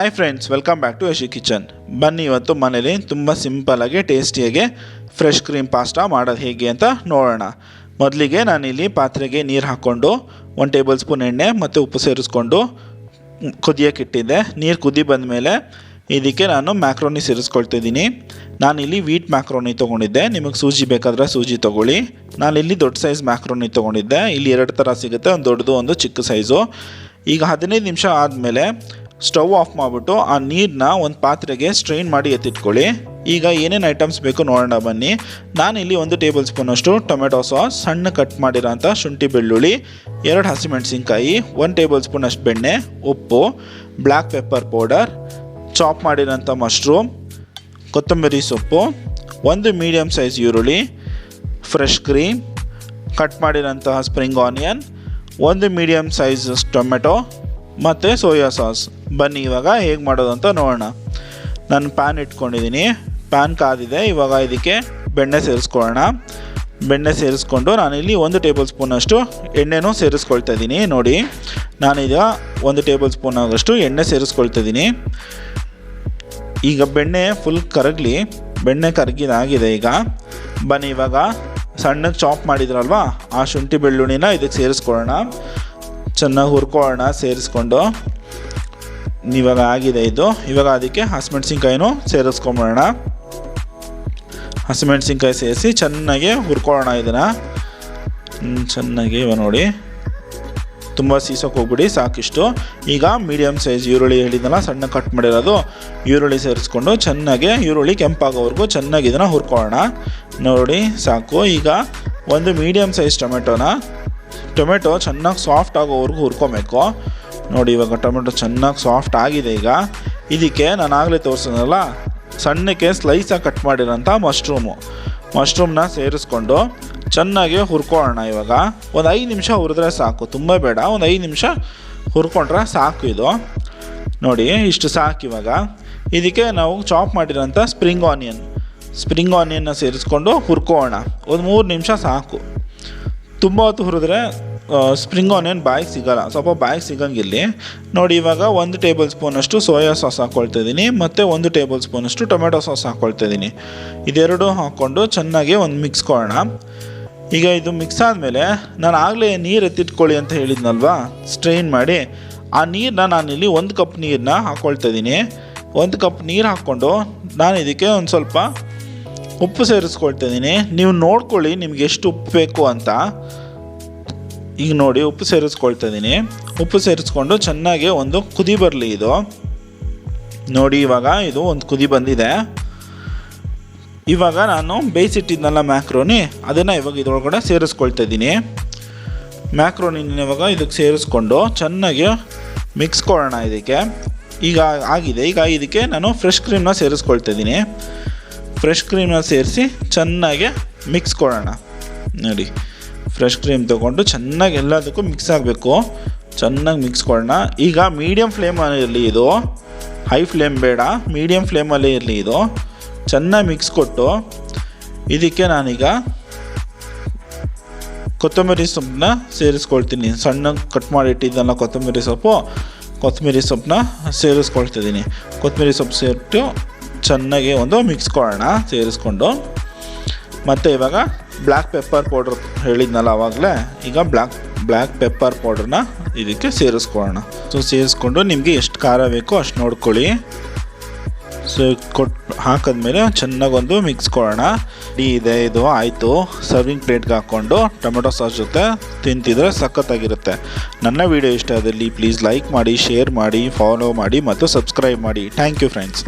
Hi friends welcome back to Yashi kitchen ಬನ್ನಿ ಇವತ್ತು ಮನೇಲಿ ತುಂಬ ಸಿಂಪಲಾಗಿ ಟೇಸ್ಟಿಯಾಗಿ ಫ್ರೆಶ್ ಕ್ರೀಮ್ ಪಾಸ್ಟಾ ಮಾಡೋದು ಹೇಗೆ ಅಂತ ನೋಡೋಣ. ಮೊದಲಿಗೆ ನಾನಿಲ್ಲಿ ಪಾತ್ರೆಗೆ ನೀರು ಹಾಕ್ಕೊಂಡು, ಒಂದು ಟೇಬಲ್ ಸ್ಪೂನ್ ಎಣ್ಣೆ ಮತ್ತು ಉಪ್ಪು ಸೇರಿಸ್ಕೊಂಡು ಕುದಿಯೋಕೆ ಇಟ್ಟಿದ್ದೆ. ನೀರು ಕುದಿ ಬಂದ ಮೇಲೆ ಇದಕ್ಕೆ ನಾನು ಮ್ಯಾಕ್ರೋನಿ ಸೇರಿಸ್ಕೊಳ್ತಿದ್ದೀನಿ ನಾನಿಲ್ಲಿ ವೀಟ್ ಮ್ಯಾಕ್ರೋನಿ ತೊಗೊಂಡಿದ್ದೆ. ನಿಮಗೆ ಸೂಜಿ ಬೇಕಾದರೆ ಸೂಜಿ ತೊಗೊಳ್ಳಿ. ನಾನಿಲ್ಲಿ ದೊಡ್ಡ ಸೈಜ್ ಮ್ಯಾಕ್ರೋನಿ ತೊಗೊಂಡಿದ್ದೆ. ಇಲ್ಲಿ ಎರಡು ಥರ ಸಿಗುತ್ತೆ. ಒಂದು ದೊಡ್ಡದು, ಒಂದು ಚಿಕ್ಕ ಸೈಜು ಈಗ ಹದಿನೈದು ನಿಮಿಷ ಆದಮೇಲೆ ಸ್ಟವ್ ಆಫ್ ಮಾಡಿಬಿಟ್ಟು ಆ ನೀರನ್ನ ಒಂದು ಪಾತ್ರೆಗೆ ಸ್ಟ್ರೈನ್ ಮಾಡಿ ಎತ್ತಿಟ್ಕೊಳ್ಳಿ. ಈಗ ಏನೇನು ಐಟಮ್ಸ್ ಬೇಕು ನೋಡೋಣ ಬನ್ನಿ. ನಾನು ಇಲ್ಲಿ ಒಂದು ಟೇಬಲ್ ಸ್ಪೂನಷ್ಟು ಟೊಮೆಟೊ ಸಾಸ್ ಸಣ್ಣ ಕಟ್ ಮಾಡಿರೋಂಥ ಶುಂಠಿ ಬೆಳ್ಳುಳ್ಳಿ, ಎರಡು ಹಸಿಮೆಣಸಿನ್ಕಾಯಿ ಒಂದು ಟೇಬಲ್ ಸ್ಪೂನಷ್ಟು ಬೆಣ್ಣೆ, ಉಪ್ಪು ಬ್ಲ್ಯಾಕ್ ಪೆಪ್ಪರ್ ಪೌಡರ್ ಚಾಪ್ ಮಾಡಿರೋಂಥ ಮಶ್ರೂಮ್ ಕೊತ್ತಂಬರಿ ಸೊಪ್ಪು, ಒಂದು ಮೀಡಿಯಮ್ ಸೈಜ್ ಈರುಳ್ಳಿ ಫ್ರೆಶ್ ಕ್ರೀಮ್ ಕಟ್ ಮಾಡಿರೋಂತಹ ಸ್ಪ್ರಿಂಗ್ ಆನಿಯನ್ ಒಂದು ಮೀಡಿಯಮ್ ಸೈಜ್ ಟೊಮೆಟೊ ಮತ್ತು ಸೋಯಾ ಸಾಸ್. ಬನ್ನಿ, ಇವಾಗ ಹೇಗೆ ಮಾಡೋದು ಅಂತ ನೋಡೋಣ. ನಾನು ಪ್ಯಾನ್ ಇಟ್ಕೊಂಡಿದ್ದೀನಿ ಪ್ಯಾನ್ ಕಾದಿದೆ. ಇವಾಗ ಇದಕ್ಕೆ ಬೆಣ್ಣೆ ಸೇರಿಸ್ಕೊಳ್ಳೋಣ. ಬೆಣ್ಣೆ ಸೇರಿಸ್ಕೊಂಡು ನಾನಿಲ್ಲಿ ಒಂದು ಟೇಬಲ್ ಸ್ಪೂನಷ್ಟು ಎಣ್ಣೆನೂ ಸೇರಿಸ್ಕೊಳ್ತಾ ಇದ್ದೀನಿ ನೋಡಿ ನಾನೀಗ ಒಂದು ಟೇಬಲ್ ಸ್ಪೂನ್ ಆಗಷ್ಟು ಎಣ್ಣೆ ಸೇರಿಸ್ಕೊಳ್ತಾ ಇದ್ದೀನಿ ಈಗ ಬೆಣ್ಣೆ ಫುಲ್ ಕರಗಲಿ. ಬೆಣ್ಣೆ ಕರಗಿದಾಗಿದೆ ಈಗ. ಬನ್ನಿ, ಇವಾಗ ಸಣ್ಣಗೆ ಚಾಪ್ ಮಾಡಿದ್ರಲ್ವಾ? ಆ ಶುಂಠಿ ಬೆಳ್ಳುಳ್ಳಿನ ಇದಕ್ಕೆ ಸೇರಿಸ್ಕೊಳ್ಳೋಣ. ಚೆನ್ನಾಗಿ ಹುರ್ಕೊಳ್ಳೋಣ ಸೇರಿಸ್ಕೊಂಡು. ಇವಾಗ ಆಗಿದೆ ಇದು. ಇವಾಗ ಅದಕ್ಕೆ ಹಸಿಮೆಣ್ಸಿನ್ಕಾಯಿನೂ ಸೇರಿಸ್ಕೊಂಬಿಡೋಣ ಹಸಿಮೆಣ್ಸಿನ್ಕಾಯಿ ಸೇರಿಸಿ ಚೆನ್ನಾಗಿ ಹುರ್ಕೊಳ್ಳೋಣ ಇದನ್ನು. ಚೆನ್ನಾಗಿ ಇವಾಗ ನೋಡಿ. ತುಂಬ ಸೀಸೋಕೆ ಹೋಗ್ಬಿಡಿ, ಸಾಕಿಷ್ಟು. ಈಗ ಮೀಡಿಯಮ್ ಸೈಜ್ ಈರುಳ್ಳಿ ಹೇಳಿದ್ದೆಲ್ಲ ಸಣ್ಣ ಕಟ್ ಮಾಡಿರೋದು. ಈರುಳ್ಳಿ ಸೇರಿಸ್ಕೊಂಡು ಚೆನ್ನಾಗಿ ಈರುಳ್ಳಿ ಕೆಂಪಾಗೋವರೆಗೂ ಚೆನ್ನಾಗಿ ಇದನ್ನು ಹುರ್ಕೊಳ್ಳೋಣ ನೋಡಿ, ಸಾಕು. ಈಗ ಒಂದು ಮೀಡಿಯಮ್ ಸೈಜ್ ಟೊಮೆಟೊನ ಟೊಮೆಟೊ ಚೆನ್ನಾಗಿ ಸಾಫ್ಟ್ ಆಗೋವರೆಗೂ ಹುರ್ಕೊಬೇಕು. ನೋಡಿ, ಇವಾಗ ಟೊಮೆಟೊ ಚೆನ್ನಾಗಿ ಸಾಫ್ಟ್ ಆಗಿದೆ ಈಗ. ಇದಕ್ಕೆ ನಾನು ಆಗಲೇ ತೋರಿಸಿದ್ನಲ್ಲ ಸಣ್ಣಕ್ಕೆ ಸ್ಲೈಸಾಗಿ ಕಟ್ ಮಾಡಿರೋಂಥ ಮಶ್ರೂಮು ಮಶ್ರೂಮ್ನ ಸೇರಿಸ್ಕೊಂಡು ಚೆನ್ನಾಗಿ ಹುರ್ಕೊಳ್ಳೋಣ ಇವಾಗ. ಒಂದು ಐದು ನಿಮಿಷ ಹುರಿದ್ರೆ ಸಾಕು, ತುಂಬ ಬೇಡ. ಒಂದು ಐದು ನಿಮಿಷ ಹುರ್ಕೊಂಡ್ರೆ ಸಾಕು ಇದು. ನೋಡಿ, ಇಷ್ಟು ಸಾಕು ಇವಾಗ. ಇದಕ್ಕೆ ನಾವು ಚಾಪ್ ಮಾಡಿರೋಂಥ ಸ್ಪ್ರಿಂಗ್ ಆನಿಯನ್ ಸ್ಪ್ರಿಂಗ್ ಆನಿಯನ್ನ ಸೇರಿಸ್ಕೊಂಡು ಹುರ್ಕೋಣ ಒಂದು ಮೂರು ನಿಮಿಷ ಸಾಕು. ತುಂಬ ಹೊತ್ತು ಹುರಿದ್ರೆ ಸ್ಪ್ರಿಂಗ್ ಆನಿಯನ್ ಬಾಯಿಗೆ ಸಿಗಲ್ಲ. ಸ್ವಲ್ಪ ಬಾಯಿಗೆ ಸಿಗಂಗಿಲ್ಲಿ ನೋಡಿ, ಇವಾಗ ಒಂದು ಟೇಬಲ್ ಸ್ಪೂನಷ್ಟು ಸೋಯಾ ಸಾಸ್ ಹಾಕ್ಕೊಳ್ತಾ ಇದ್ದೀನಿ ಮತ್ತು ಒಂದು ಟೇಬಲ್ ಸ್ಪೂನಷ್ಟು ಟೊಮೆಟೊ ಸಾಸ್ ಹಾಕ್ಕೊಳ್ತಾ ಇದ್ದೀನಿ ಇದೆರಡು ಹಾಕ್ಕೊಂಡು ಚೆನ್ನಾಗಿ ಒಂದು ಮಿಕ್ಸ್ ಕೊಡೋಣ. ಈಗ ಇದು ಮಿಕ್ಸ್ ಆದಮೇಲೆ, ನಾನು ಆಗಲೇ ನೀರು ಎತ್ತಿಟ್ಕೊಳ್ಳಿ ಅಂತ ಹೇಳಿದ್ನಲ್ವಾ? ಸ್ಟ್ರೈನ್ ಮಾಡಿ. ಆ ನೀರನ್ನ ನಾನಿಲ್ಲಿ ಒಂದು ಕಪ್ ನೀರನ್ನ ಹಾಕ್ಕೊಳ್ತಾ ಇದ್ದೀನಿ ಒಂದು ಕಪ್ ನೀರು ಹಾಕ್ಕೊಂಡು ನಾನು ಇದಕ್ಕೆ ಒಂದು ಸ್ವಲ್ಪ ಉಪ್ಪು ಸೇರಿಸ್ಕೊಳ್ತಿದ್ದೀನಿ. ನೀವು ನೋಡ್ಕೊಳ್ಳಿ ನಿಮ್ಗೆ ಎಷ್ಟು ಉಪ್ಪು ಬೇಕು ಅಂತ. ಈಗ ನೋಡಿ, ಉಪ್ಪು ಸೇರಿಸ್ಕೊಳ್ತಾ ಇದ್ದೀನಿ ಉಪ್ಪು ಸೇರಿಸ್ಕೊಂಡು ಚೆನ್ನಾಗಿ ಒಂದು ಕುದಿ ಬರಲಿ ಇದು. ನೋಡಿ, ಇವಾಗ ಇದು ಒಂದು ಕುದಿ ಬಂದಿದೆ. ಇವಾಗ ನಾನು ಬೇಯಿಸಿಟ್ಟಿದ್ನಲ್ಲ ಮ್ಯಾಕ್ರೋನಿ, ಅದನ್ನು ಇವಾಗ ಇದ್ರೊಳಗಡೆ ಸೇರಿಸ್ಕೊಳ್ತಾ ಇದ್ದೀನಿ ಮ್ಯಾಕ್ರೋನಿನ ಇವಾಗ ಇದಕ್ಕೆ ಸೇರಿಸ್ಕೊಂಡು ಚೆನ್ನಾಗಿ ಮಿಕ್ಸ್ ಕೊಡೋಣ ಇದಕ್ಕೆ. ಈಗ ಆಗಿದೆ. ಈಗ ಇದಕ್ಕೆ ನಾನು ಫ್ರೆಶ್ ಕ್ರೀಮ್ನ ಸೇರಿಸ್ಕೊಳ್ತಾ ಇದ್ದೀನಿ ಫ್ರೆಶ್ ಕ್ರೀಮ್ನ ಸೇರಿಸಿ ಚೆನ್ನಾಗಿ ಮಿಕ್ಸ್ ಕೊಡೋಣ. ನೋಡಿ ಫ್ರೆಶ್ ಕ್ರೀಮ್ ತೊಗೊಂಡು ಚೆನ್ನಾಗಿ ಎಲ್ಲದಕ್ಕೂ ಮಿಕ್ಸ್ ಆಗಬೇಕು. ಚೆನ್ನಾಗಿ ಮಿಕ್ಸ್ ಕೊಡೋಣ. ಈಗ ಮೀಡಿಯಮ್ ಫ್ಲೇಮಲ್ಲಿ ಇದು ಹೈ ಫ್ಲೇಮ್ ಬೇಡ ಮೀಡಿಯಮ್ ಫ್ಲೇಮಲ್ಲಿ ಇರಲಿ ಇದು. ಚೆನ್ನಾಗಿ ಮಿಕ್ಸ್ ಕೊಟ್ಟು, ಇದಕ್ಕೆ ನಾನೀಗ ಕೊತ್ತಂಬರಿ ಸೊಪ್ಪನ್ನ ಸೇರಿಸ್ಕೊಳ್ತೀನಿ. ಸಣ್ಣ ಕಟ್ ಮಾಡಿ ಇಟ್ಟಿದ್ದಲ್ಲ ಕೊತ್ತಂಬರಿ ಸೊಪ್ಪು, ಕೊತ್ತಂಬರಿ ಸೊಪ್ಪನ್ನ ಸೇರಿಸ್ಕೊಳ್ತಿದ್ದೀನಿ. ಕೊತ್ತಂಬರಿ ಸೊಪ್ಪು ಸೇರಿಟ್ಟು ಚೆನ್ನಾಗಿ ಒಂದು ಮಿಕ್ಸ್ ಕೊಡೋಣ, ಸೇರಿಸ್ಕೊಂಡು. ಮತ್ತು ಇವಾಗ ಬ್ಲ್ಯಾಕ್ ಪೆಪ್ಪರ್ ಪೌಡ್ರ್ ಹೇಳಿದ್ನಲ್ಲ ಆವಾಗಲೇ ಈಗ ಬ್ಲ್ಯಾಕ್ ಬ್ಲ್ಯಾಕ್ ಪೆಪ್ಪರ್ ಪೌಡ್ರನ್ನ ಇದಕ್ಕೆ ಸೇರಿಸ್ಕೊಳ್ಳೋಣ. ಸೊ ಸೇರಿಸ್ಕೊಂಡು ನಿಮಗೆ ಎಷ್ಟು ಖಾರ ಬೇಕೋ ಅಷ್ಟು ನೋಡ್ಕೊಳ್ಳಿ. ಸೊ ಕೊಟ್ಟು ಹಾಕಿದ್ಮೇಲೆ ಚೆನ್ನಾಗೊಂದು ಮಿಕ್ಸ್ ಕೊಡೋಣ. ಈ ಇದೆ, ಇದು ಆಯಿತು. ಸರ್ವಿಂಗ್ ಪ್ಲೇಟ್ಗೆ ಹಾಕ್ಕೊಂಡು ಟೊಮೆಟೊ ಸಾಸ್ ಜೊತೆ ತಿಂತಿದ್ರೆ ಸಖತ್ತಾಗಿರುತ್ತೆ. ನನ್ನ ವಿಡಿಯೋ ಇಷ್ಟ ಆದಲ್ಲಿ ಪ್ಲೀಸ್ ಲೈಕ್ ಮಾಡಿ ಶೇರ್ ಮಾಡಿ ಫಾಲೋ ಮಾಡಿ ಮತ್ತು ಸಬ್ಸ್ಕ್ರೈಬ್ ಮಾಡಿ. Thank you friends